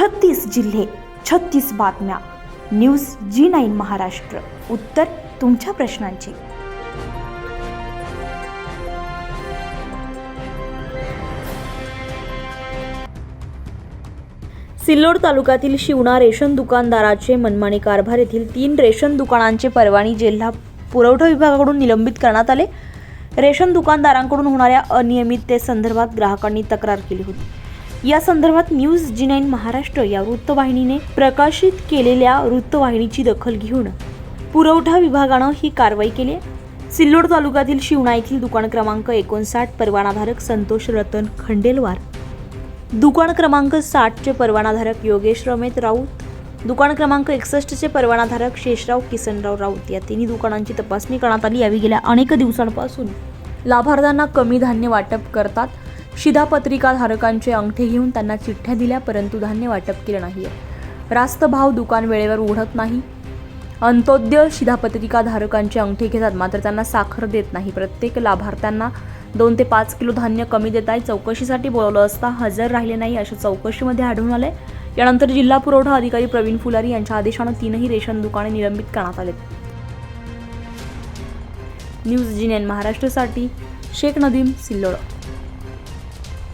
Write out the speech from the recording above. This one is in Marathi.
छत्तीस जिल्हे छत्तीस बातम्या. News G nine Maharashtra. उत्तर तुमच्या प्रश्नांची. सिल्लोड तालुक्यातील शिवणा रेशन दुकानदाराचे मनमानी कारभार येथील तीन रेशन दुकानांचे परवानी जिल्हा पुरवठा विभागाकडून निलंबित करण्यात आले. रेशन दुकानदारांकडून होणाऱ्या अनियमिततेसंदर्भात ग्राहकांनी तक्रार केली होती. या संदर्भात न्यूज जी नाईन महाराष्ट्र या वृत्तवाहिनीने प्रकाशित केलेल्या वृत्तवाहिनीची दखल घेऊन पुरवठा विभागानं ही कारवाई केली सिल्लोड तालुक्यातील शिवणा येथील दुकान क्रमांक एकोणसाठ परवानाधारक संतोष रतन खंडेलवार. दुकान क्रमांक साठचे परवानाधारक योगेश रमेत राऊत. दुकान क्रमांक एकसष्टचे परवानाधारक शेषराव किसनराव राऊत. या तिन्ही दुकानांची तपासणी करण्यात आली. यावेळी गेल्या अनेक दिवसांपासून लाभार्थ्यांना कमी धान्य वाटप करतात. शिधापत्रिकाधारकांचे अंगठे घेऊन त्यांना चिठ्ठ्या दिल्या परंतु धान्य वाटप केलं नाही रास्त भाव दुकान वेळेवर उघडत नाही. अंत्योदय शिधापत्रिकाधारकांचे अंगठे घेतात मात्र त्यांना साखर देत नाही. प्रत्येक लाभार्थ्यांना दोन ते पाच किलो धान्य कमी देत आहे. चौकशीसाठी बोलवलं असता हजर राहिले नाही अशा चौकशीमध्ये आढळून आले यानंतर जिल्हा पुरवठा अधिकारी प्रवीण फुलारी यांच्या आदेशानं तीनही रेशन दुकाने निलंबित करण्यात आले न्यूज जिनेन महाराष्ट्रासाठी शेख नदीम सिल्लोड.